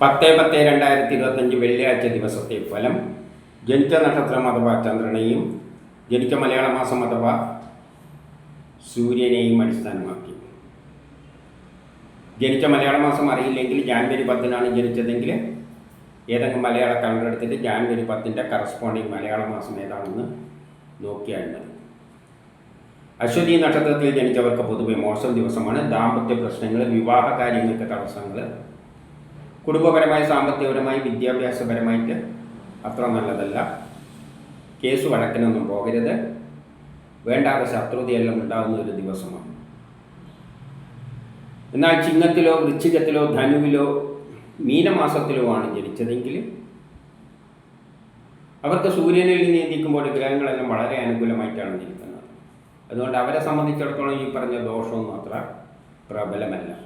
പത്ത് പത്ത് രണ്ടായിരത്തി ഇരുപത്തഞ്ച് വെള്ളിയാഴ്ച ദിവസത്തെ ഫലം ജനിച്ച നക്ഷത്രം അഥവാ ചന്ദ്രനെയും ജനിച്ച മലയാള മാസം അഥവാ സൂര്യനെയും അടിസ്ഥാനമാക്കി. ജനിച്ച മലയാള മാസം അറിയില്ലെങ്കിൽ ജാനുവരി പത്തിനാണ് ജനിച്ചതെങ്കിൽ ഏതെങ്കിലും മലയാള കലണ്ടർ എടുത്തിട്ട് ജാനുവരി പത്തിന്റെ കറസ്പോണ്ടിങ് മലയാള മാസം ഏതാണെന്ന് നോക്കിയാൽ മതി. അശ്വതി നക്ഷത്രത്തിൽ ജനിച്ചവർക്ക് പൊതുവെ മോശം ദിവസമാണ്. ദാമ്പത്യ പ്രശ്നങ്ങൾ വിവാഹ കാര്യങ്ങൾക്ക് തടസ്സങ്ങൾ കുടുംബപരമായി സാമ്പത്തികപരമായി വിദ്യാഭ്യാസപരമായിട്ട് അത്ര നല്ലതല്ല. കേസ് വഴക്കിനൊന്നും പോകരുത്. വേണ്ടാത്ത ശത്രുതയെല്ലാം ഉണ്ടാകുന്ന ഒരു ദിവസമാണ്. എന്നാൽ ചിങ്ങത്തിലോ വൃശ്ചികത്തിലോ ധനുവിലോ മീനമാസത്തിലോ ആണ് ജനിച്ചതെങ്കിൽ അവർക്ക് സൂര്യനിൽ നീന്തിക്കുമ്പോൾ ഗ്രഹങ്ങളെല്ലാം വളരെ അനുകൂലമായിട്ടാണ് നിൽക്കുന്നത്. അതുകൊണ്ട് അവരെ സംബന്ധിച്ചിടത്തോളം ഈ പറഞ്ഞ ദോഷമൊന്നും അത്ര പ്രബലമല്ല.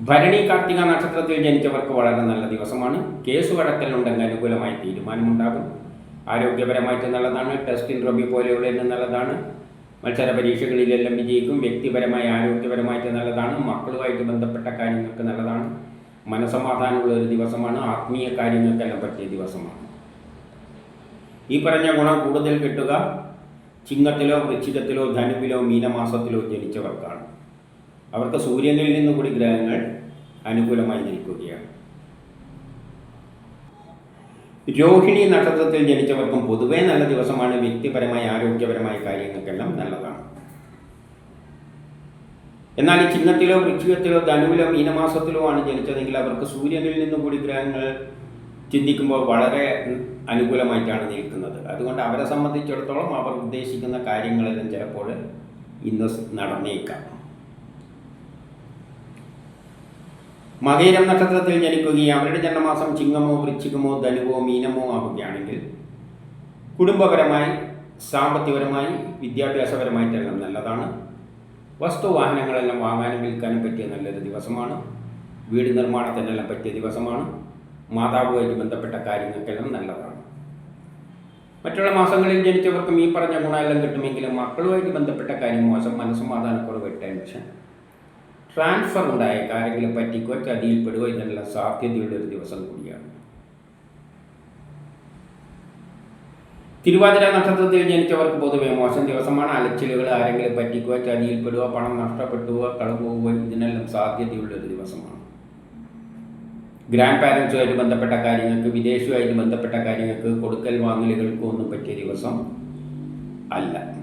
ഭരണി കാർത്തിക നക്ഷത്രത്തിൽ ജനിച്ചവർക്ക് വളരെ നല്ല ദിവസമാണ്. കേസ് കടക്കലുണ്ടെങ്കിൽ അനുകൂലമായി തീരുമാനമുണ്ടാകും. ആരോഗ്യപരമായിട്ട് നല്ലതാണ്. ടെസ്റ്റ് റബി പോലെയുള്ള തന്നെ നല്ലതാണ്. മത്സര പരീക്ഷകളിലെല്ലാം വിജയിക്കും. വ്യക്തിപരമായി ആരോഗ്യപരമായിട്ട് നല്ലതാണ്. മക്കളുമായിട്ട് ബന്ധപ്പെട്ട കാര്യങ്ങൾക്ക് നല്ലതാണ്. മനസമാധാനമുള്ള ഒരു ദിവസമാണ്. ആത്മീയ കാര്യങ്ങൾക്കെല്ലാം പറ്റിയ ദിവസമാണ്. ഈ പറഞ്ഞ ഗുണം കൂടുതൽ കിട്ടുക. ചിങ്ങത്തിലോ വൃശ്ചികത്തിലോ ധനുവിലോ മീനമാസത്തിലോ ജനിച്ചവർക്കാണ്. അവർക്ക് സൂര്യനിൽ നിന്ന് കൂടി ഗ്രഹങ്ങൾ അനുകൂലമായി നിൽക്കുകയാണ് രോഹിണി നക്ഷത്രത്തിൽ ജനിച്ചവർക്കും പൊതുവേ നല്ല ദിവസമാണ്. വ്യക്തിപരമായ ആരോഗ്യപരമായ കാര്യങ്ങൾക്കെല്ലാം നല്ലതാണ്. എന്നാൽ ഈ ചിഹ്നത്തിലോ വൃശ്ചികത്തിലോ ധനുവിലോ മീനമാസത്തിലോ ആണ് ജനിച്ചതെങ്കിൽ അവർക്ക് സൂര്യനിൽ നിന്ന് കൂടി ഗ്രഹങ്ങൾ ചിന്തിക്കുമ്പോൾ വളരെ അനുകൂലമായിട്ടാണ് നിൽക്കുന്നത്. അതുകൊണ്ട് അവരെ സംബന്ധിച്ചിടത്തോളം അവർ ഉദ്ദേശിക്കുന്ന കാര്യങ്ങളെല്ലാം ചിലപ്പോൾ ഇന്ന് നടന്നേക്കാം. മകയിരം നക്ഷത്രത്തിൽ ജനിക്കുകയും അവരുടെ ജന്മമാസം ചിങ്ങമോ വൃശ്ചികമോ ധനുവോ മീനമോ ആവുകയാണെങ്കിൽ കുടുംബപരമായി സാമ്പത്തികപരമായി വിദ്യാഭ്യാസപരമായിട്ടെല്ലാം നല്ലതാണ്. വസ്തു വാഹനങ്ങളെല്ലാം വാങ്ങാനും വിൽക്കാനും പറ്റിയ നല്ലൊരു ദിവസമാണ്. വീട് നിർമ്മാണത്തിനെല്ലാം പറ്റിയ ദിവസമാണ്. മാതാവുമായിട്ട് ബന്ധപ്പെട്ട കാര്യങ്ങൾക്കെല്ലാം നല്ലതാണ്. മറ്റുള്ള മാസങ്ങളിൽ ജനിച്ചവർക്കും ഈ പറഞ്ഞ ഗുണമെല്ലാം കിട്ടുമെങ്കിലും മക്കളുമായിട്ട് ബന്ധപ്പെട്ട കാര്യം മോശം. മനസ്സമാധാനക്കുറവ് ടെൻഷൻ ട്രാൻസ്ഫർ ഉണ്ടായ ആരെങ്കിലും പറ്റിക്കോ ചതിയിൽപ്പെടുകയോ എന്നുള്ള സാധ്യതയുള്ള ഒരു ദിവസം കൂടിയാണ്. തിരുവാതിര നക്ഷത്രത്തിൽ ജനിച്ചവർക്ക് പൊതുവേ മോശം ദിവസമാണ്. അലച്ചിലുകൾ ആരെങ്കിലും പറ്റിക്കുക ചതിയിൽപ്പെടുക പണം നഷ്ടപ്പെട്ടുക കളവുക ഇതിനെല്ലാം സാധ്യതയുള്ള ഒരു ദിവസമാണ്. ഗ്രാൻഡ് പാരൻസുമായിട്ട് ബന്ധപ്പെട്ട കാര്യങ്ങൾക്ക് വിദേശവുമായിട്ട് ബന്ധപ്പെട്ട കാര്യങ്ങൾക്ക് കൊടുക്കൽ വാങ്ങലുകൾക്കും ഒന്നും പറ്റിയ ദിവസം അല്ല.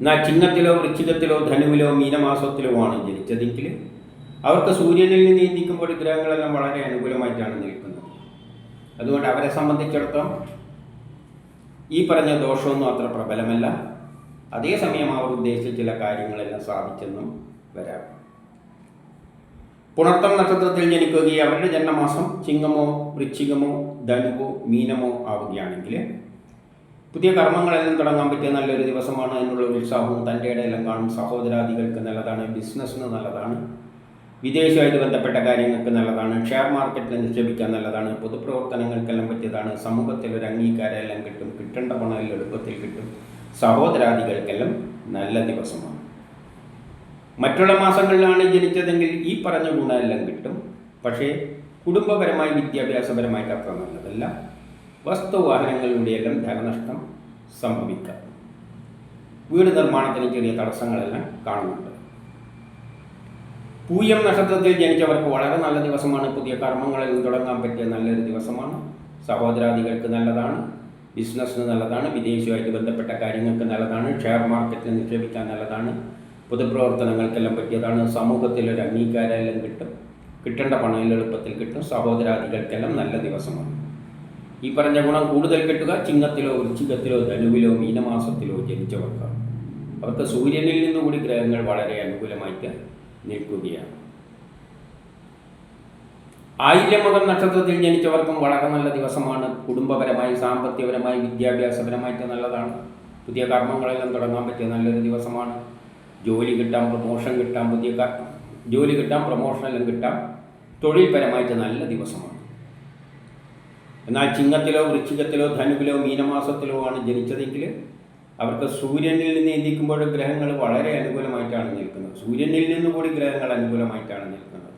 എന്നാൽ ചിങ്ങത്തിലോ വൃശ്ചികത്തിലോ ധനുവിലോ മീനമാസത്തിലോ ആണ് ജനിച്ചതെങ്കിൽ അവർക്ക് സൂര്യനിൽ നിന്ന് നീന്തിക്കുമ്പോൾ ഗ്രഹങ്ങളെല്ലാം വളരെ അനുകൂലമായിട്ടാണ് നിൽക്കുന്നത്. അതുകൊണ്ട് അവരെ സംബന്ധിച്ചിടത്തോളം ഈ പറഞ്ഞ ദോഷമൊന്നും അത്ര പ്രബലമല്ല. അതേസമയം അവർ ഉദ്ദേശിച്ച ചില കാര്യങ്ങളെല്ലാം സാധിച്ചെന്നും വരാം. പുണർത്തം നക്ഷത്രത്തിൽ ജനിക്കുകയും അവരുടെ ജന്മമാസം ചിങ്ങമോ വൃശ്ചികമോ ധനുവോ മീനമോ ആവുകയാണെങ്കിൽ പുതിയ കർമ്മങ്ങളെല്ലാം തുടങ്ങാൻ പറ്റിയ നല്ലൊരു ദിവസമാണ് അതിനുള്ള ഉത്സാഹവും തന്റെ ഇടയെല്ലാം കാണും. സഹോദരാദികൾക്ക് നല്ലതാണ് ബിസിനസ്സിന് നല്ലതാണ് വിദേശമായിട്ട് ബന്ധപ്പെട്ട കാര്യങ്ങൾക്ക് നല്ലതാണ് ഷെയർ മാർക്കറ്റിൽ നിക്ഷേപിക്കാൻ നല്ലതാണ് പൊതുപ്രവർത്തനങ്ങൾക്കെല്ലാം പറ്റിയതാണ് സമൂഹത്തിൽ ഒരു അംഗീകാരമെല്ലാം കിട്ടും കിട്ടേണ്ട പണമെല്ലാം എളുപ്പത്തിൽ കിട്ടും. സഹോദരാദികൾക്കെല്ലാം നല്ല ദിവസമാണ്. മറ്റുള്ള മാസങ്ങളിലാണ് ജനിച്ചതെങ്കിൽ ഈ പറഞ്ഞ ഗുണമെല്ലാം കിട്ടും. പക്ഷേ കുടുംബപരമായി വിദ്യാഭ്യാസപരമായിട്ട് അത്ര നല്ലതല്ല. വസ്തുവാഹനങ്ങളിലൂടെയെല്ലാം ധനനഷ്ടം സംഭവിക്കാം. വീട് നിർമ്മാണത്തിന് ചെറിയ തടസ്സങ്ങളെല്ലാം കാണുന്നുണ്ട്. പൂയം നക്ഷത്രത്തിൽ ജനിച്ചവർക്ക് വളരെ നല്ല ദിവസമാണ്. പുതിയ കർമ്മങ്ങളിൽ തുടങ്ങാൻ പറ്റിയ നല്ലൊരു ദിവസമാണ്. സഹോദരാദികൾക്ക് നല്ലതാണ്. ബിസിനസ്സിന് നല്ലതാണ്. വിദേശവുമായിട്ട് ബന്ധപ്പെട്ട കാര്യങ്ങൾക്ക് നല്ലതാണ്. ഷെയർ മാർക്കറ്റിൽ നിക്ഷേപിക്കാൻ നല്ലതാണ്. പൊതുപ്രവർത്തനങ്ങൾക്കെല്ലാം പറ്റിയതാണ്. സമൂഹത്തിൽ ഒരു അംഗീകാരമെല്ലാം കിട്ടും. കിട്ടേണ്ട പണം എളുപ്പത്തിൽ കിട്ടും. സഹോദരാദികൾക്കെല്ലാം നല്ല ദിവസമാണ്. ഈ പറഞ്ഞ ഗുണം കൂടുതൽ കിട്ടുക ചിങ്ങത്തിലോ വൃശ്ചികത്തിലോ ധനുവിലോ മീനമാസത്തിലോ ജനിച്ചവർക്കാണ് അവർക്ക് സൂര്യനിൽ നിന്നുകൂടി ഗ്രഹങ്ങൾ വളരെ അനുകൂലമായിട്ട് നിൽക്കുകയാണ്. ആയില്യമകം നക്ഷത്രത്തിൽ ജനിച്ചവർക്കും വളരെ നല്ല ദിവസമാണ്. കുടുംബപരമായി സാമ്പത്തികപരമായി വിദ്യാഭ്യാസപരമായിട്ട് നല്ലതാണ്. പുതിയ കർമ്മങ്ങളെല്ലാം തുടങ്ങാൻ പറ്റിയ നല്ലൊരു ദിവസമാണ്. ജോലി കിട്ടാം പ്രമോഷൻ കിട്ടാം പുതിയ ജോലി കിട്ടാം പ്രൊമോഷനെല്ലാം കിട്ടാം തൊഴിൽപരമായിട്ട് നല്ല ദിവസമാണ്. എന്നാൽ ചിങ്ങത്തിലോ വൃശ്ചികത്തിലോ ധനുവിലോ മീനമാസത്തിലോ ആണ് ജനിച്ചതെങ്കിൽ അവർക്ക് സൂര്യനിൽ നിന്ന് എന്തിക്കുമ്പോൾ ഗ്രഹങ്ങൾ വളരെ അനുകൂലമായിട്ടാണ് നിൽക്കുന്നത്. സൂര്യനിൽ നിന്ന് കൂടി ഗ്രഹങ്ങൾ അനുകൂലമായിട്ടാണ് നിൽക്കുന്നത്.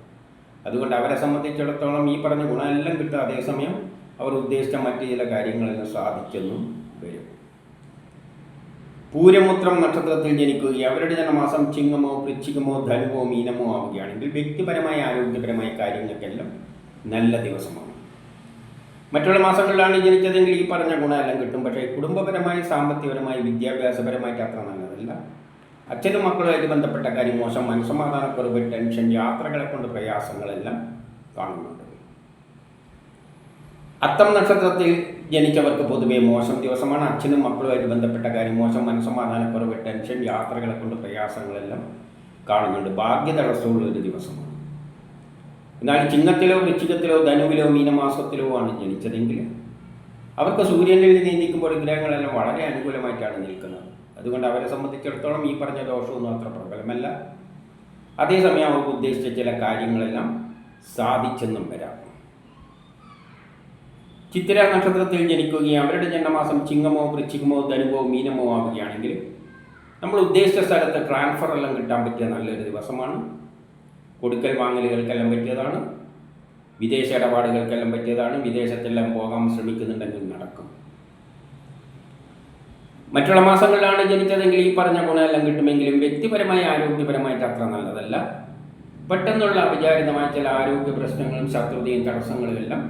അതുകൊണ്ട് അവരെ സംബന്ധിച്ചിടത്തോളം ഈ പറഞ്ഞ ഗുണമെല്ലാം കിട്ടും. അതേസമയം അവർ ഉദ്ദേശിച്ച മറ്റു ചില കാര്യങ്ങളെല്ലാം സാധിച്ചെന്നും വരും. പൂരമുത്രം നക്ഷത്രത്തിൽ ജനിക്കുകയും അവരുടെ ജനമാസം ചിങ്ങമോ വൃശ്ചികമോ ധനുവോ മീനമോ ആവുകയാണെങ്കിൽ വ്യക്തിപരമായ ആരോഗ്യപരമായ കാര്യങ്ങൾക്കെല്ലാം നല്ല ദിവസമാണ്. മറ്റുള്ള മാസങ്ങളിലാണ് ജനിച്ചതെങ്കിൽ ഈ പറഞ്ഞ ഗുണമെല്ലാം കിട്ടും. പക്ഷേ കുടുംബപരമായി സാമ്പത്തികപരമായി വിദ്യാഭ്യാസപരമായിട്ട് അത്ര നല്ലതല്ല. അച്ഛനും മക്കളുമായിട്ട് ബന്ധപ്പെട്ട കാര്യം മോശം മനസ്സമാധാനക്കുറവ് ടെൻഷൻ യാത്രകളെ കൊണ്ട് പ്രയാസങ്ങളെല്ലാം കാണുന്നുണ്ട്. അത്തം നക്ഷത്രത്തിൽ ജനിച്ചവർക്ക് പൊതുവെ മോശം ദിവസമാണ്. അച്ഛനും മക്കളുമായിട്ട് ബന്ധപ്പെട്ട കാര്യം മോശം മനസ്സമാധാനക്കുറവ് ടെൻഷൻ യാത്രകളെ കൊണ്ട് പ്രയാസങ്ങളെല്ലാം കാണുന്നുണ്ട്. ഭാഗ്യ തടസ്സമുള്ള ഒരു ദിവസമാണ്. എന്നാൽ ചിങ്ങത്തിലോ വൃശ്ചികത്തിലോ ധനുവിലോ മീനമാസത്തിലോ ആണ് ജനിച്ചതെങ്കിൽ അവർക്ക് സൂര്യനിൽ നീന്തിക്കുമ്പോൾ ഗ്രഹങ്ങളെല്ലാം വളരെ അനുകൂലമായിട്ടാണ് നിൽക്കുന്നത്. അതുകൊണ്ട് അവരെ സംബന്ധിച്ചിടത്തോളം ഈ പറഞ്ഞ ദോഷമൊന്നും അത്ര പ്രബലമല്ല. അതേസമയം അവർക്ക് ഉദ്ദേശിച്ച ചില കാര്യങ്ങളെല്ലാം സാധിച്ചെന്നും വരാം. ചിത്തിര നക്ഷത്രത്തിൽ ജനിക്കുകയും അവരുടെ ജന്മമാസം ചിങ്ങമോ വൃശ്ചികമോ ധനുവോ മീനമോ ആവുകയാണെങ്കിൽ നമ്മൾ ഉദ്ദേശിച്ച സ്ഥലത്ത് ട്രാൻസ്ഫർ എല്ലാം കിട്ടാൻ പറ്റിയ നല്ലൊരു ദിവസമാണ്. കൊടുക്കൽ വാങ്ങലുകൾക്കെല്ലാം പറ്റിയതാണ്. വിദേശ ഇടപാടുകൾക്കെല്ലാം പറ്റിയതാണ്. വിദേശത്തെല്ലാം പോകാൻ ശ്രമിക്കുന്നുണ്ടെങ്കിൽ നടക്കും. മറ്റുള്ള മാസങ്ങളിലാണ് ജനിച്ചതെങ്കിൽ ഈ പറഞ്ഞ ഗുണമെല്ലാം കിട്ടുമെങ്കിലും വ്യക്തിപരമായി ആരോഗ്യപരമായിട്ട് അത്ര നല്ലതല്ല. പെട്ടെന്നുള്ള അവിചാരിതമായ ചില ആരോഗ്യ പ്രശ്നങ്ങളും ശത്രുതയും തടസ്സങ്ങളും എല്ലാം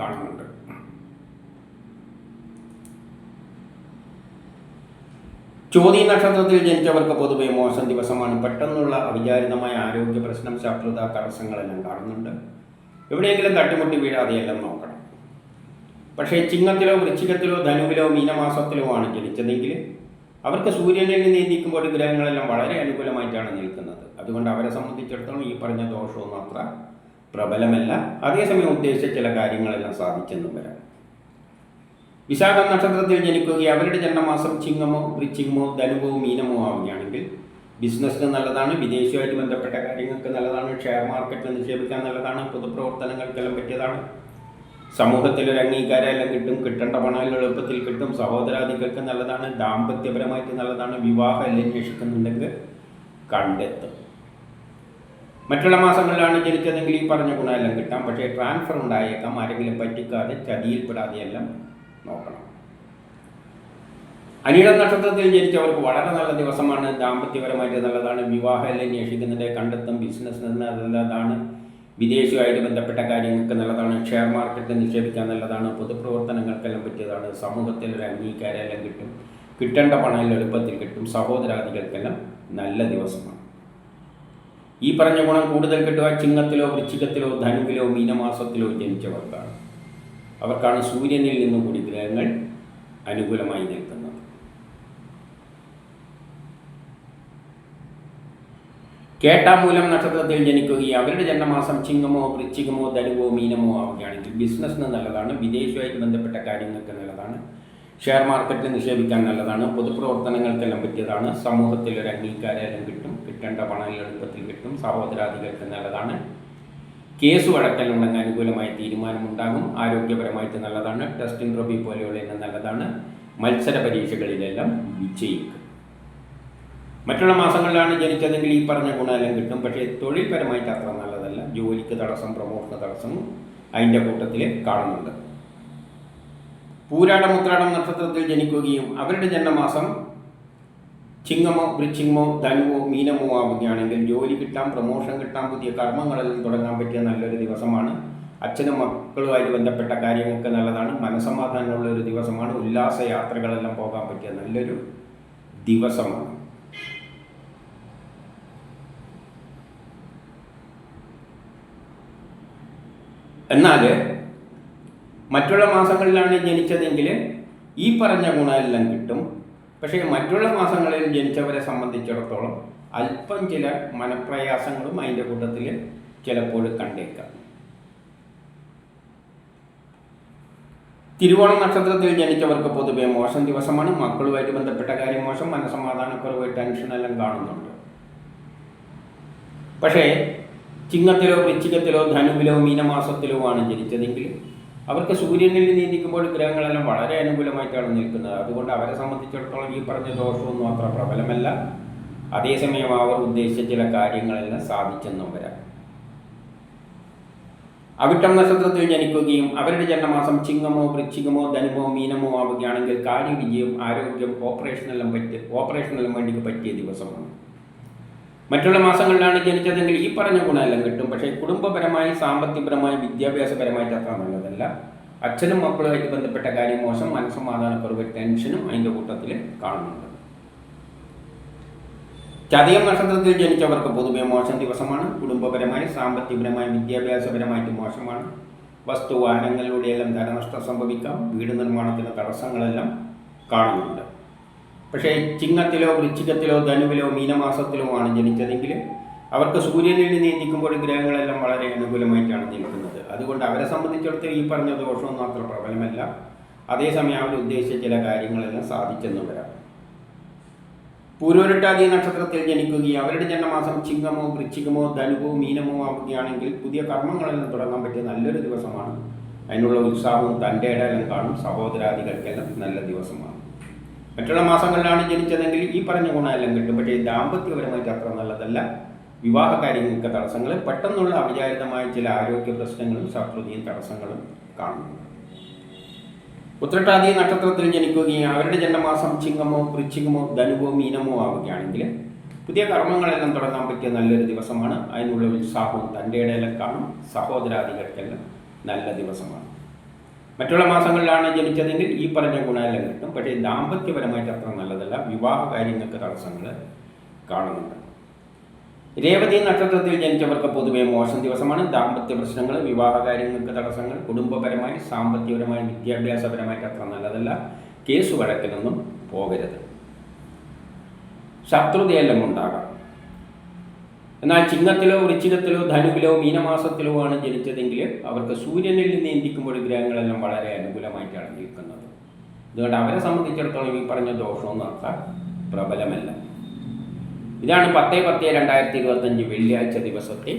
കാണുന്നുണ്ട്. ചോതി നക്ഷത്രത്തിൽ ജനിച്ചവർക്ക് പൊതുവെ മോശം ദിവസമാണ്. പെട്ടെന്നുള്ള അവിചാരിതമായ ആരോഗ്യ പ്രശ്നം ശത്രുത തടസ്സങ്ങളെല്ലാം കാണുന്നുണ്ട്. എവിടെയെങ്കിലും തട്ടിമുട്ടി വീഴാതെയെല്ലാം നോക്കണം. പക്ഷേ ചിങ്ങത്തിലോ വൃശ്ചികത്തിലോ ധനുവിലോ മീനമാസത്തിലോ ആണ് ജനിച്ചതെങ്കിൽ അവർക്ക് സൂര്യനിൽ നീന്തിക്കുമ്പോൾ ഗ്രഹങ്ങളെല്ലാം വളരെ അനുകൂലമായിട്ടാണ് നിൽക്കുന്നത്. അതുകൊണ്ട് അവരെ സംബന്ധിച്ചിടത്തോളം ഈ പറഞ്ഞ ദോഷവും അത്ര പ്രബലമല്ല. അതേസമയം ഉദ്ദേശിച്ച ചില കാര്യങ്ങളെല്ലാം സാധിച്ചെന്നും വരാം. വിശാഖ നക്ഷത്രത്തിൽ ജനിക്കുകയും അവരുടെ ജന്മമാസം ചിങ്ങമോ വൃച്ചിങ്ങമോ ധനുവോ മീനമോ ആവുകയാണെങ്കിൽ ബിസിനസ്സിന് നല്ലതാണ് വിദേശവുമായിട്ട് ബന്ധപ്പെട്ട കാര്യങ്ങൾക്ക് നല്ലതാണ് ഷെയർ മാർക്കറ്റിൽ നിക്ഷേപിക്കാൻ നല്ലതാണ് പൊതുപ്രവർത്തനങ്ങൾക്കെല്ലാം പറ്റിയതാണ്. സമൂഹത്തിൽ ഒരു അംഗീകാരമെല്ലാം കിട്ടും കിട്ടേണ്ട പണം എളുപ്പത്തിൽ കിട്ടും സഹോദരാദികൾക്ക് നല്ലതാണ് ദാമ്പത്യപരമായിട്ട് നല്ലതാണ് വിവാഹം എല്ലാം അന്വേഷിക്കുന്നുണ്ടെങ്കിൽ കണ്ടെത്തും. മറ്റുള്ള മാസങ്ങളിലാണ് ജനിച്ചതെങ്കിൽ ഈ പറഞ്ഞ ഗുണമെല്ലാം കിട്ടാം പക്ഷേ ട്രാൻസ്ഫർ ഉണ്ടായേക്കാം ആരെങ്കിലും പറ്റിക്കാതെ ചതിയിൽപ്പെടാതെയെല്ലാം നോക്കണം. അനിഴം നക്ഷത്രത്തിൽ ജനിച്ചവർക്ക് വളരെ നല്ല ദിവസമാണ്. ദാമ്പത്യപരമായിട്ട് നല്ലതാണ്. വിവാഹം എല്ലാം അന്വേഷിക്കുന്നുണ്ട് കണ്ടെത്തും ബിസിനസ് നല്ലതാണ്. വിദേശവുമായിട്ട് ബന്ധപ്പെട്ട കാര്യങ്ങൾക്ക് നല്ലതാണ്. ഷെയർ മാർക്കറ്റിൽ നിക്ഷേപിക്കാൻ നല്ലതാണ്. പൊതുപ്രവർത്തനങ്ങൾക്കെല്ലാം പറ്റിയതാണ്. സമൂഹത്തിൽ ഒരു അംഗീകാരമെല്ലാം കിട്ടും. കിട്ടേണ്ട പണം എളുപ്പത്തിൽ കിട്ടും. സഹോദരാദികൾക്കെല്ലാം നല്ല ദിവസമാണ്. ഈ പറഞ്ഞ ഗുണം കൂടുതൽ കിട്ടുക ചിങ്ങത്തിലോ വൃശ്ചികത്തിലോ ധനുവിലോ മീനമാസത്തിലോ ജനിച്ചവർക്കാണ്. അവർക്കാണ് സൂര്യനിൽ നിന്നും കൂടി ഗ്രഹങ്ങൾ അനുകൂലമായി നിൽക്കുന്നത്. കേട്ടാമൂലം നക്ഷത്രത്തിൽ ജനിക്കുകയും അവരുടെ ജന്മമാസം ചിങ്ങമോ വൃശ്ചികമോ ധനുവോ മീനമോ ആവുകയാണെങ്കിൽ ബിസിനസ്സിന് നല്ലതാണ് വിദേശവുമായിട്ട് ബന്ധപ്പെട്ട കാര്യങ്ങൾക്ക് നല്ലതാണ് ഷെയർ മാർക്കറ്റിൽ നിക്ഷേപിക്കാൻ നല്ലതാണ് പൊതുപ്രവർത്തനങ്ങൾക്കെല്ലാം പറ്റിയതാണ് സമൂഹത്തിൽ ഒരു അംഗീകാരം കിട്ടും കിട്ടേണ്ട പണം എളുപ്പത്തിൽ കിട്ടും സഹോദരാദികൾക്ക് നല്ലതാണ്. കേസ് വഴക്കലുണ്ടെങ്കിൽ അനുകൂലമായ തീരുമാനമുണ്ടാകും. ആരോഗ്യപരമായിട്ട് നല്ലതാണ്. ടെസ്റ്റിംഗ് ട്രോഫി പോലെയുള്ള എല്ലാം നല്ലതാണ്. മത്സര പരീക്ഷകളിലെല്ലാം വിജയിക്കും. മറ്റുള്ള മാസങ്ങളിലാണ് ജനിച്ചതെങ്കിൽ ഈ പറഞ്ഞ ഗുണമെല്ലാം കിട്ടും. പക്ഷേ തൊഴിൽപരമായിട്ട് അത്ര നല്ലതല്ല. ജോലിക്ക് തടസ്സം പ്രമോഷന് തടസ്സം അതിന്റെ കൂട്ടത്തിൽ കാണുന്നുണ്ട്. പൂരാടം ഉത്രാടം നക്ഷത്രത്തിൽ ജനിക്കുകയും അവരുടെ ജന്മമാസം ചിങ്ങമോ വൃശ്ചിങ്ങമോ ധനുവോ മീനമോ ആവുകയാണെങ്കിൽ ജോലി കിട്ടാം പ്രൊമോഷൻ കിട്ടാം പുതിയ കർമ്മങ്ങളെല്ലാം തുടങ്ങാൻ പറ്റിയ നല്ലൊരു ദിവസമാണ്. അച്ഛനും മക്കളുമായിട്ട് ബന്ധപ്പെട്ട കാര്യങ്ങൾക്ക് നല്ലതാണ്. മനസമാധാനമുള്ള ഒരു ദിവസമാണ്. ഉല്ലാസ യാത്രകളെല്ലാം പോകാൻ പറ്റിയ നല്ലൊരു ദിവസമാണ്. എന്നാൽ മറ്റുള്ള മാസങ്ങളിലാണ് ജനിച്ചതെങ്കിൽ ഈ പറഞ്ഞ ഗുണമെല്ലാം കിട്ടും. പക്ഷേ മറ്റുള്ള മാസങ്ങളിൽ ജനിച്ചവരെ സംബന്ധിച്ചിടത്തോളം അല്പം ചില മനപ്രയാസങ്ങളും അതിന്റെ കൂട്ടത്തിൽ ചിലപ്പോൾ കണ്ടേക്കാം. തിരുവോണം നക്ഷത്രത്തിൽ ജനിച്ചവർക്ക് പൊതുവെ മോശം ദിവസമാണ്. മക്കളുമായിട്ട് ബന്ധപ്പെട്ട കാര്യം മോശം. മനസമാധാനക്കുറവ് ടെൻഷനെല്ലാം കാണുന്നുണ്ട്. പക്ഷേ ചിങ്ങത്തിലോ വൃശ്ചികത്തിലോ ധനുവിലോ മീനമാസത്തിലോ ആണ് ജനിച്ചതെങ്കിൽ അവർക്ക് സൂര്യനിൽ നീന്തിക്കുമ്പോൾ ഗ്രഹങ്ങളെല്ലാം വളരെ അനുകൂലമായിട്ടാണ് നിൽക്കുന്നത്. അതുകൊണ്ട് അവരെ സംബന്ധിച്ചിടത്തോളം ഈ പറഞ്ഞ ദോഷമൊന്നും അത്ര പ്രബലമല്ല. അതേസമയം അവർ ഉദ്ദേശിച്ച ചില കാര്യങ്ങളെല്ലാം സാധിച്ചെന്നും വരാം. അവിട്ടം നക്ഷത്രത്തിൽ ജനിക്കുകയും അവരുടെ ജന്മമാസം ചിങ്ങമോ വൃശ്ചികമോ ധനുമോ മീനമോ ആവുകയാണെങ്കിൽ കാര്യവിജയം ആരോഗ്യം ഓപ്പറേഷനെല്ലാം പറ്റിയ ഓപ്പറേഷനെല്ലാം വേണ്ടിക്ക് പറ്റിയ ദിവസമാണ്. മറ്റുള്ള മാസങ്ങളിലാണ് ജനിച്ചതെങ്കിൽ ഈ പറഞ്ഞ ഗുണമെല്ലാം കിട്ടും. പക്ഷേ കുടുംബപരമായി സാമ്പത്തികപരമായി വിദ്യാഭ്യാസപരമായി അത്ര നല്ലതല്ല. അച്ഛനും മക്കളുമായിട്ട് ബന്ധപ്പെട്ട കാര്യം മോശം മനസ്സമാധാനക്കുറവ് ടെൻഷനും അതിന്റെ കൂട്ടത്തിൽ കാണുന്നുണ്ട്. ചതയം നക്ഷത്രത്തിൽ ജനിച്ചവർക്ക് പൊതുവെ മോശം ദിവസമാണ്. കുടുംബപരമായി സാമ്പത്തികപരമായി വിദ്യാഭ്യാസപരമായിട്ട് മോശമാണ്. വസ്തു വാഹനങ്ങളിലൂടെയെല്ലാം ധനനഷ്ടം സംഭവിക്കാം. വീട് നിർമ്മാണത്തിന് തടസ്സങ്ങളെല്ലാം കാണുന്നുണ്ട്. പക്ഷേ ചിങ്ങത്തിലോ വൃശ്ചികത്തിലോ ധനുവിലോ മീനമാസത്തിലോ ആണ് ജനിച്ചതെങ്കിൽ അവർക്ക് സൂര്യനിൽ നിയന്ത്രിക്കുമ്പോൾ ഗ്രഹങ്ങളെല്ലാം വളരെ അനുകൂലമായിട്ടാണ് നിൽക്കുന്നത് അതുകൊണ്ട് അവരെ സംബന്ധിച്ചിടത്തോളം ഈ പറഞ്ഞ ദോഷമൊന്നും അത്ര പ്രബലമല്ല. അതേസമയം അവർ ഉദ്ദേശിച്ച ചില കാര്യങ്ങളെല്ലാം സാധിച്ചെന്ന് വരാം. പൂരോരട്ടാദി നക്ഷത്രത്തിൽ ജനിക്കുകയും അവരുടെ ജന്മമാസം ചിങ്ങമോ വൃശ്ചികമോ ധനുവോ മീനമോ ആവുകയാണെങ്കിൽ പുതിയ കർമ്മങ്ങളെല്ലാം തുടങ്ങാൻ പറ്റിയ നല്ലൊരു ദിവസമാണ്. അതിനുള്ള ഉത്സാഹവും തന്റെ ഇടയിലും കാണും. സഹോദരാദികൾക്കെല്ലാം നല്ല ദിവസമാണ്. മറ്റുള്ള മാസങ്ങളിലാണ് ജനിച്ചതെങ്കിൽ ഈ പറഞ്ഞ ഗുണമെല്ലാം കിട്ടും. പക്ഷേ ദാമ്പത്യപരമായിട്ട് അത്ര നല്ലതല്ല. വിവാഹ കാര്യങ്ങൾക്ക് തടസ്സങ്ങൾ പെട്ടെന്നുള്ള അവിചാരിതമായ ചില ആരോഗ്യ പ്രശ്നങ്ങളും ശത്രുതയും തടസ്സങ്ങളും കാണുന്നു ഉത്രട്ടാതി നക്ഷത്രത്തിൽ ജനിക്കുകയും അവരുടെ ജന്മമാസം ചിങ്ങമോ വൃശ്ചികമോ ധനുവോ മീനമോ ആവുകയാണെങ്കിൽ പുതിയ കർമ്മങ്ങളെല്ലാം തുടങ്ങാൻ പറ്റിയ നല്ലൊരു ദിവസമാണ്. അതിനുള്ള ഉത്സാഹവും തന്റെ ഇടയിലും കാണും. സഹോദരാദികൾക്കെല്ലാം നല്ല ദിവസമാണ്. മറ്റുള്ള മാസങ്ങളിലാണ് ജനിച്ചതെങ്കിൽ ഈ പറഞ്ഞ ഗുണമെല്ലാം കിട്ടും. പക്ഷേ ദാമ്പത്യപരമായിട്ട് അത്ര നല്ലതല്ല. വിവാഹ കാര്യങ്ങൾക്ക് തടസ്സങ്ങൾ കാണുന്നുണ്ട്. രേവതി നക്ഷത്രത്തിൽ ജനിച്ചവർക്ക് പൊതുവേ മോശം ദിവസമാണ്. ദാമ്പത്യ പ്രശ്നങ്ങൾ വിവാഹ കാര്യങ്ങൾക്ക് തടസ്സങ്ങൾ കുടുംബപരമായി സാമ്പത്തികപരമായി വിദ്യാഭ്യാസപരമായിട്ട് അത്ര നല്ലതല്ല. കേസ് വഴക്കിലൊന്നും പോകരുത്. ശത്രുതയെല്ലാം ഉണ്ടാകാം. എന്നാൽ ചിങ്ങത്തിലോ വൃശ്ചികത്തിലോ ധനുവിലോ മീനമാസത്തിലോ ആണ് ജനിച്ചതെങ്കിൽ അവർക്ക് സൂര്യനിൽ നിന്ന് എന്തിക്കുമ്പോൾ ഗ്രഹങ്ങളെല്ലാം വളരെ അനുകൂലമായിട്ടാണ് നിൽക്കുന്നത്. അതുകൊണ്ട് അവരെ സംബന്ധിച്ചിടത്തോളം ഈ പറഞ്ഞ ദോഷമെന്ന് അത്ര പ്രബലമല്ല. ഇതാണ് പത്ത് പത്ത് രണ്ടായിരത്തി ഇരുപത്തഞ്ച് വെള്ളിയാഴ്ച ദിവസത്തെ